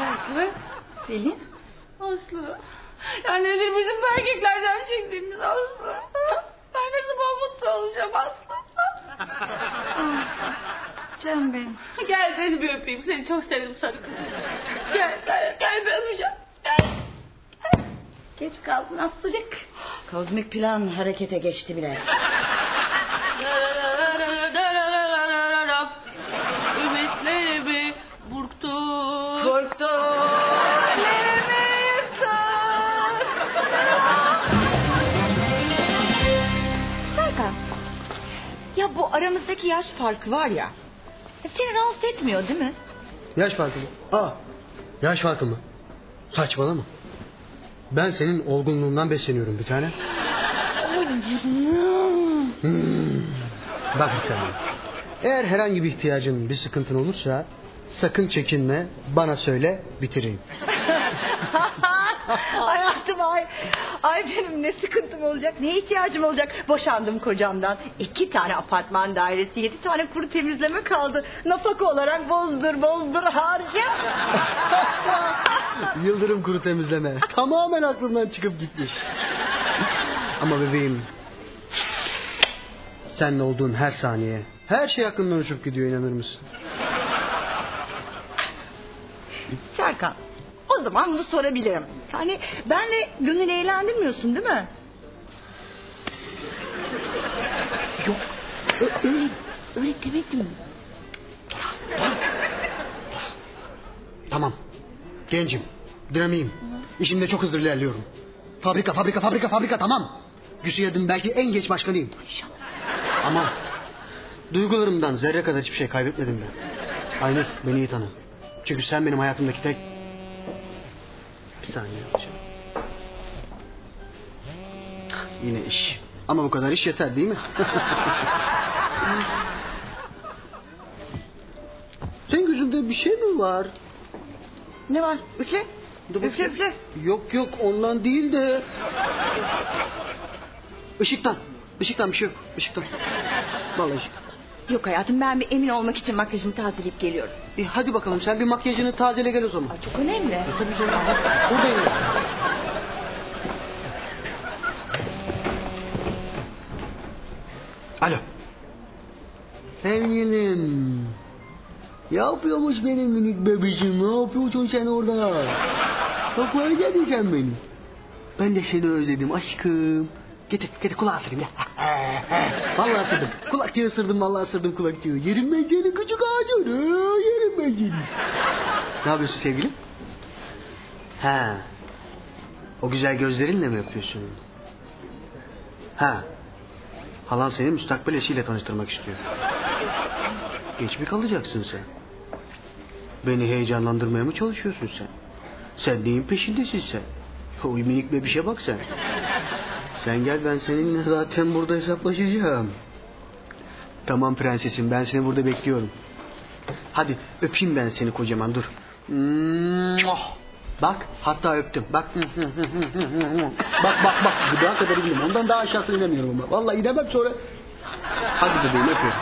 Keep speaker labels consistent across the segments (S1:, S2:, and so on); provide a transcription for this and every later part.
S1: Aslı.
S2: Selin.
S1: Aslı. Ya nedir bizim bu erkeklerden çektiğimiz Aslı? Ben ne zaman mutlu olacağım Aslı?
S2: Canım benim.
S1: Gel seni bir öpeyim. Seni çok sevdim sarı kız. Gel, gel, gel bir öpeceğim. Gel.
S2: Geç kaldın Aslıcık. Kozmik plan harekete geçti bile.
S3: Aramızdaki yaş farkı var ya. Seni rahatsız etmiyor değil mi?
S4: Yaş farkı mı? Aa, yaş farkı mı? Saçmalama. Ben senin olgunluğundan besleniyorum bir tane. Hmm. Bak bir tane. Eğer herhangi bir ihtiyacın, bir sıkıntın olursa sakın çekinme, bana söyle, bitireyim.
S3: Hayatım ay. Ay benim ne sıkıntım olacak, ne ihtiyacım olacak. Boşandım kocamdan. İki tane apartman dairesi, yedi tane kuru temizleme kaldı. Nafaka olarak bozdur bozdur harca.
S4: Yıldırım kuru temizleme. Tamamen aklımdan çıkıp gitmiş. Ama bebeğim... Seninle olduğun her saniye, her şey aklımdan uçup gidiyor inanır mısın?
S3: Serkan o zaman bunu sorabilirim. Yani benle gönül eğlendirmiyorsun değil mi? Yok ö- öyle, öyle demedim.
S4: Tamam. Gencim. Dinamiyim. İşimde çok hızlı ilerliyorum. Fabrika, fabrika, fabrika, fabrika tamam. Güsüyad'ın belki en geç başkanıyım. Ama duygularımdan zerre kadar hiçbir şey kaybetmedim ben. Aynur beni iyi tanı. Çünkü sen benim hayatımdaki tek... Bir saniye. Yine iş. Ama bu kadar iş yeter değil mi? Senin gözünde bir şey mi var?
S3: Ne var? Üfle.
S4: Dur
S3: Üfle
S4: bakayım.
S3: üfle.
S4: Yok yok ondan değil de... Işıktan. Işıktan bir şey yok. Işıktan. Vallahi ışık.
S3: Yok hayatım ben bir emin olmak için makyajımı tazeleyip geliyorum.
S4: E, hadi bakalım sen bir makyajını tazele gel o zaman.
S3: Ay, çok önemli.
S4: Tabii canım. Buradayım. Alo. Sevgilim. Ne yapıyormuş benim minik bebişim? Ne yapıyorsun sen orada? Çok mu özledin sen beni? Ben de seni özledim aşkım. Getir, getir kulağı ısırayım ya. vallahi ısırdım. Kulakçığı ısırdım, vallahi ısırdım kulakçığı. Yerim ben seni küçük ağacını. Yerim ben seni. Ne yapıyorsun sevgilim? Ha. O güzel gözlerinle mi yapıyorsun? Ha. Halan seni müstakbel eşiyle tanıştırmak istiyor. Geç mi kalacaksın sen? Beni heyecanlandırmaya mı çalışıyorsun sen? Sen neyin peşindesin sen? O minik bebişe bak sen. Sen gel ben seninle zaten burada hesaplaşacağım. Tamam prensesim ben seni burada bekliyorum. Hadi öpeyim ben seni kocaman dur. Bak hatta öptüm. Bak. bak bak bak. Gıda kadar indim. Ondan daha aşağısına inemiyorum ama. Vallahi inemem sonra. Hadi bebeğim öpüyorum.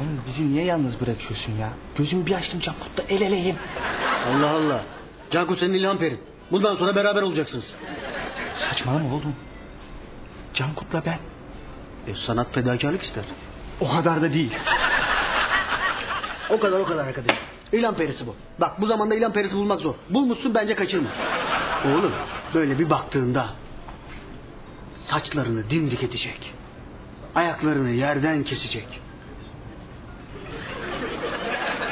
S5: Oğlum bizi niye yalnız bırakıyorsun ya? Gözümü bir açtım Cankut'la el eleyim.
S4: Allah Allah. Cankut senin ilham perin. Bundan sonra beraber olacaksınız.
S5: Saçmalama oğlum. Cankut'la ben.
S4: E, sanat fedakarlık ister.
S5: O kadar da değil.
S4: O kadar o kadar arkadaş. İlan perisi bu. Bak bu zamanda ilan perisi bulmak zor. Bulmuşsun bence kaçırma. Oğlum böyle bir baktığında saçlarını dimdik edecek. Ayaklarını yerden kesecek.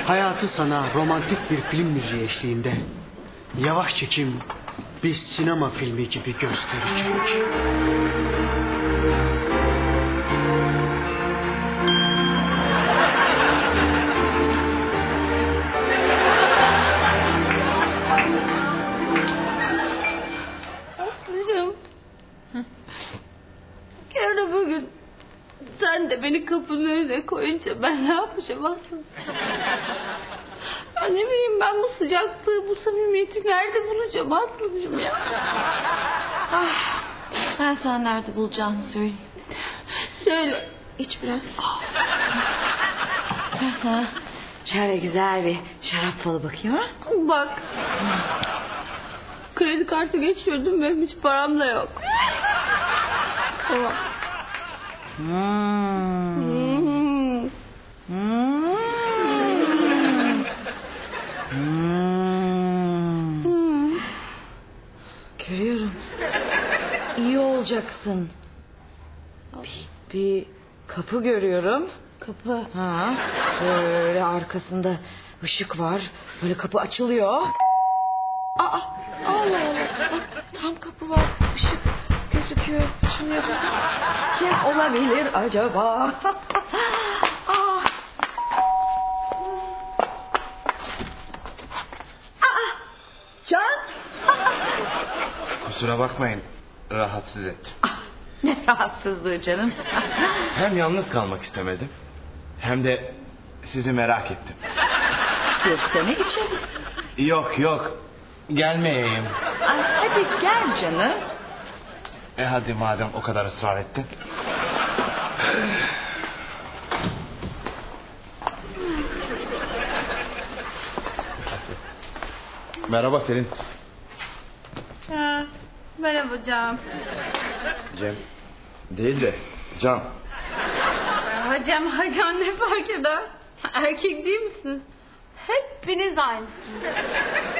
S4: Hayatı sana romantik bir film müziği eşliğinde yavaş çekim bir sinema filmi gibi gösterecek.
S1: Aslıcığım. Yarın öbür gün sen de beni kapının önüne koyunca ben ne yapacağım Aslı? Ya ne bileyim ben bu sıcaklığı, bu samimiyeti nerede bulacağım Aslıcığım ya?
S2: Ah, ben sana nerede bulacağını söyleyeyim.
S1: Söyle.
S2: İç biraz. Ben sana Şöyle güzel bir şarap falı bakayım ha.
S1: Bak. Kredi kartı geçiyordum benim hiç param da yok. tamam.
S2: Hmm.
S1: Hmm.
S2: Hmm. Hmm.
S1: Hmm.
S2: Görüyorum. İyi olacaksın. Bir, bir kapı görüyorum.
S1: Kapı.
S2: Ha, böyle arkasında ışık var. Böyle kapı açılıyor. Aa, Allah Allah. Bak tam kapı var. Işık gözüküyor. Açılıyor. Kim olabilir acaba? Aa.
S3: Can.
S6: Kusura bakmayın rahatsız ettim.
S2: Ne rahatsızlığı canım.
S6: Hem yalnız kalmak istemedim hem de sizi merak ettim.
S2: Gösterme için.
S6: Yok yok gelmeyeyim.
S2: Ay, hadi gel canım.
S6: E hadi madem o kadar ısrar ettin. Merhaba Selin.
S1: Ha, merhaba Cem.
S6: Cem. Değil de Can.
S1: Hocam hocam ne fark eder? Erkek değil misiniz? Hepiniz aynısınız.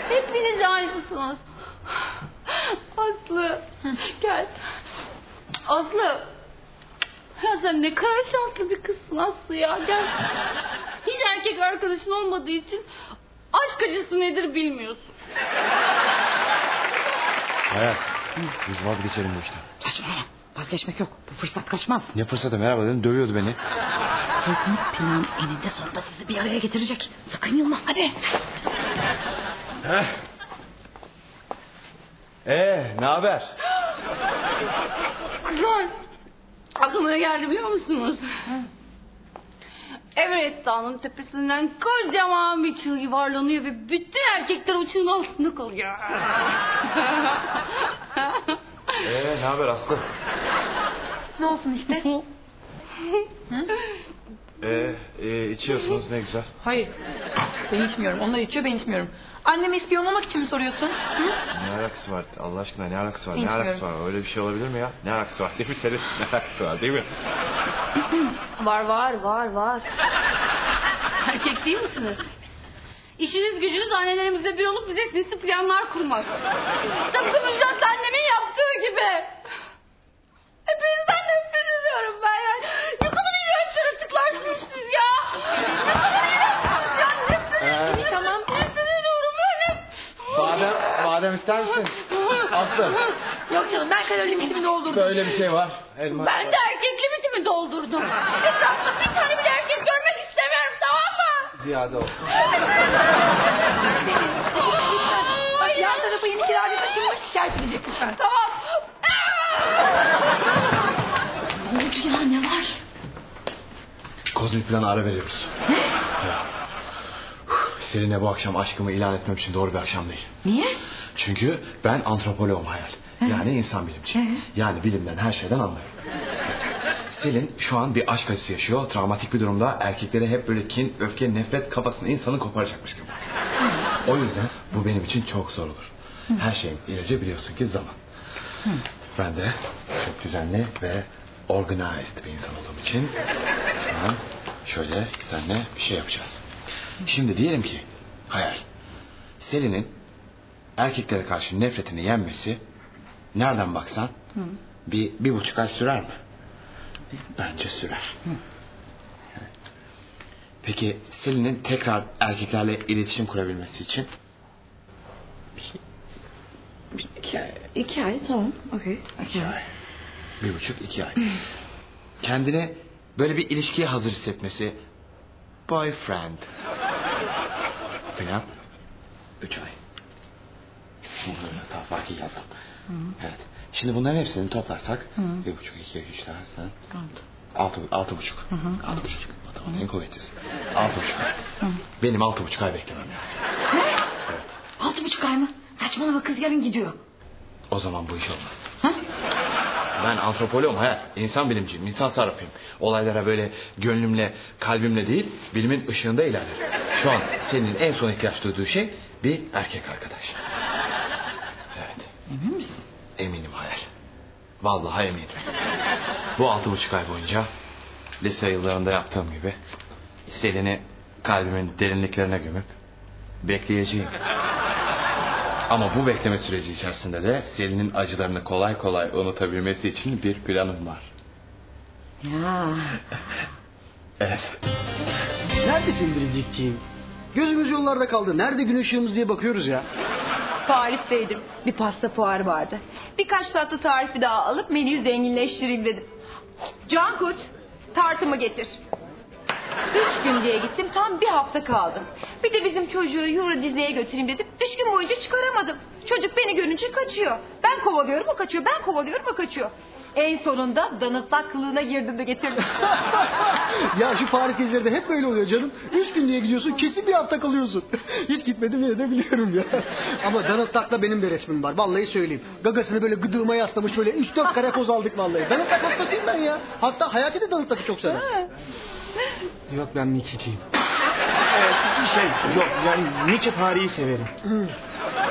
S1: Hepiniz aynısınız. Aslı gel. Aslı. Ya sen ne kadar şanslı bir kızsın Aslı ya. Gel. Hiç erkek arkadaşın olmadığı için aşk acısı nedir bilmiyorsun.
S6: Hayat. Biz vazgeçelim bu işten.
S2: Saçmalama. Vazgeçmek yok. Bu fırsat kaçmaz.
S6: Ne fırsatı merhaba dedim dövüyordu beni.
S2: Kozmik plan eninde sonunda sizi bir araya getirecek. Sakın yılma. Hadi.
S6: Heh. Ee, ne haber?
S1: Kızlar. Aklıma geldi biliyor musunuz? Everest Dağı'nın tepesinden kocaman bir çığ yuvarlanıyor ve bütün erkekler o çığın altında kalıyor.
S6: Ee, ne haber Aslı?
S3: Ne olsun işte?
S6: Ee, e, içiyorsunuz ne güzel.
S3: Hayır. Ben içmiyorum. Onlar içiyor ben içmiyorum. Annemi ispiyonlamak için mi soruyorsun? Hı?
S6: Ne alakası var? Allah aşkına ne alakası var? Ne
S3: Bilmiyorum.
S6: alakası var? Öyle bir şey olabilir mi ya? Ne alakası var? Değil mi Selin? Ne alakası var değil mi?
S1: var var var var. Erkek değil misiniz? İşiniz gücünüz annelerimizle bir olup bize sinsi planlar kurmak. Tıpkı Müjdat annemin yaptığı gibi.
S5: İster misin? Aslı.
S3: Yok canım ben kalori limitimi doldurdum.
S5: Böyle bir şey var. Elma.
S1: Ben de erkek limitimi doldurdum. Etrafta bir tane bile erkek görmek istemiyorum tamam mı?
S5: Ziyade olsun.
S3: Bak yan tarafa yeni kiracı taşınmış şikayet edecek lütfen.
S1: Tamam.
S2: Ne oldu ya ne var?
S6: Kozmik plana ara veriyoruz. Selin'e bu akşam aşkımı ilan etmem için doğru bir akşam değil.
S2: Niye?
S6: Çünkü ben antropoloğum hayal. Yani insan bilimci. Yani bilimden her şeyden anlarım. Selin şu an bir aşk acısı yaşıyor. Travmatik bir durumda erkeklere hep böyle kin, öfke, nefret kafasını insanı koparacakmış gibi. O yüzden bu benim için çok zor olur. Her şeyin ilacı biliyorsun ki zaman. Ben de çok düzenli ve organized bir insan olduğum için şu an şöyle seninle bir şey yapacağız. Şimdi diyelim ki hayal. Selin'in erkeklere karşı nefretini yenmesi nereden baksan bir, bir buçuk ay sürer mi? Bence sürer. Peki Selin'in tekrar erkeklerle iletişim kurabilmesi için
S2: İki ay, iki ay tamam. Okey.
S6: iki ay. Bir buçuk iki ay. Kendine böyle bir ilişkiye hazır hissetmesi boyfriend filan üç ay. Sağ farkı yazdım. Evet. Şimdi bunların hepsini toplarsak bir buçuk iki üç daha sen altı altı buçuk. Altı buçuk. Matematik en kuvvetsiz. Altı buçuk ay. Benim altı buçuk ay beklemem lazım.
S2: Altı buçuk ay mı? Saçmalama kız yarın gidiyor.
S6: O zaman bu iş olmaz. Ben antropoloğum hayal. insan bilimciyim, insan sarrafıyım. Olaylara böyle gönlümle, kalbimle değil, bilimin ışığında ilerlerim. Şu an senin en son ihtiyaç duyduğu şey bir erkek arkadaş. Evet.
S2: Emin misin?
S6: Eminim hayal. Vallahi eminim. Bu altı buçuk ay boyunca lise yıllarında yaptığım gibi Selin'i kalbimin derinliklerine gömüp bekleyeceğim. Ama bu bekleme süreci içerisinde de Selin'in acılarını kolay kolay unutabilmesi için bir planım var.
S2: Ya
S6: Evet.
S4: Neredesin Biricikciğim? Gözümüz yollarda kaldı. Nerede gün ışığımız diye bakıyoruz ya.
S3: Paris'teydim. Bir pasta fuarı vardı. Birkaç tatlı tarifi daha alıp menüyü zenginleştireyim dedim. Cankut, tartımı getir. Üç gün diye gittim, tam bir hafta kaldım. Bir de bizim çocuğu Euro Disney'e götüreyim dedim. Üç gün boyunca çıkaramadım. Çocuk beni görünce kaçıyor. Ben kovalıyorum, o kaçıyor. Ben kovalıyorum, o kaçıyor. En sonunda danıtlak kılığına girdim de getirdim.
S4: ya şu Paris gezileri de hep böyle oluyor canım. Üç gün diye gidiyorsun kesin bir hafta kalıyorsun. Hiç gitmedim yine de biliyorum ya. Ama Duck'la benim de resmim var. Vallahi söyleyeyim. Gagasını böyle gıdığıma yaslamış böyle üç dört kare poz aldık vallahi. Duck hastasıyım ben ya. Hatta Hayati de Duck'ı çok sever.
S5: Yok ben Mickey'ciyim. Evet, şey yok yani Mickey Paris'i severim.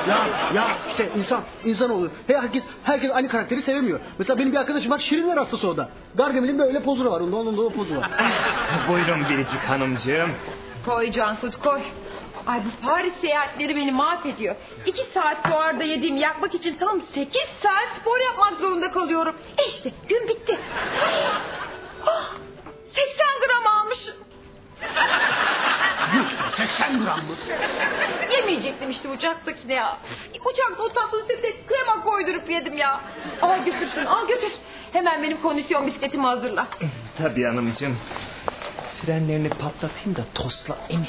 S4: Ya ya işte insan insan oluyor. Herkes herkes aynı karakteri sevemiyor. Mesela benim bir arkadaşım var Şirinler hastası o da. Gargamel'in böyle pozu var. Onda onun da o pozu var.
S5: Buyurun Biricik Hanımcığım.
S3: Koy Cankut koy. Ay bu Paris seyahatleri beni mahvediyor. İki saat fuarda yediğim yakmak için tam sekiz saat spor yapmak zorunda kalıyorum. E işte gün bitti. Ah, 80 gram almışım.
S4: 80 gram mı?
S3: Yemeyecektim işte uçaktakine ya. Uçakta o tatlı üstüne krema koydurup yedim ya. Al götür şunu al götür. Hemen benim kondisyon bisikletimi hazırla.
S5: Tabii hanımcığım. Frenlerini patlatayım da tosla emin.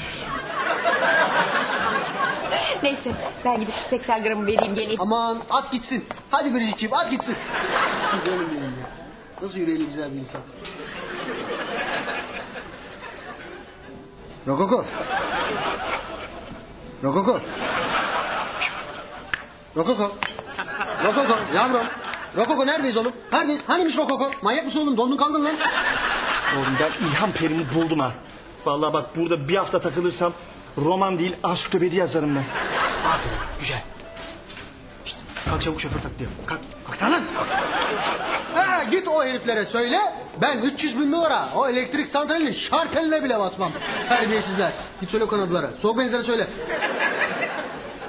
S3: Neyse ben gidip şu 80 gramı vereyim geleyim.
S4: Aman at gitsin. Hadi Biricik'ciğim at gitsin. Canım benim ya. Nasıl yüreğli güzel bir insan. Rokoko. Rokoko. Rokoko. Rokoko yavrum. Rokoko neredeyiz oğlum? Neredeyiz? Hanimiş Rokoko? Manyak mısın oğlum? Dondun kaldın lan.
S5: Oğlum ben ilham perimi buldum ha. Vallahi bak burada bir hafta takılırsam roman değil ansiklopedi yazarım ben.
S4: Aferin. Güzel. Kalk çabuk şoför tak diyor. Kalk. Kalksana lan. Ha, git o heriflere söyle. Ben 300 bin dolara o elektrik santralinin şarteline bile basmam. Terbiyesizler. Git söyle kanadılara. Soğuk benzere söyle.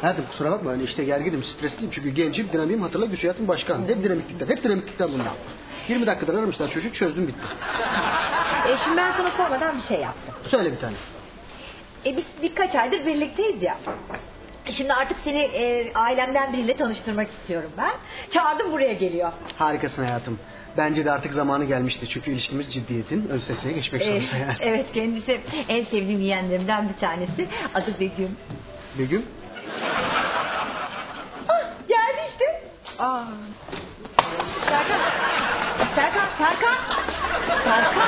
S4: Hayatım kusura bakma hani işte gerginim stresliyim çünkü gencim dinamiyim hatırla güç hayatım başkan. Hep dinamiklikten hep dinamiklikten bunlar. 20 dakikadır aramışlar çocuğu çözdüm bitti.
S7: E şimdi ben sana sormadan bir şey yaptım.
S4: Söyle bir tane.
S7: E biz birkaç aydır birlikteyiz ya. Şimdi artık seni e, ailemden biriyle tanıştırmak istiyorum ben. Çağırdım buraya geliyor.
S4: Harikasın hayatım. Bence de artık zamanı gelmişti çünkü ilişkimiz ciddiyetin ön sesine geçmek
S7: E,
S4: zorunda yani.
S7: evet kendisi en sevdiğim yeğenlerimden bir tanesi. Adı Begüm.
S4: Begüm.
S7: Ah, geldi işte.
S4: Aa,
S7: Serkan. Serkan, Serkan. Serkan.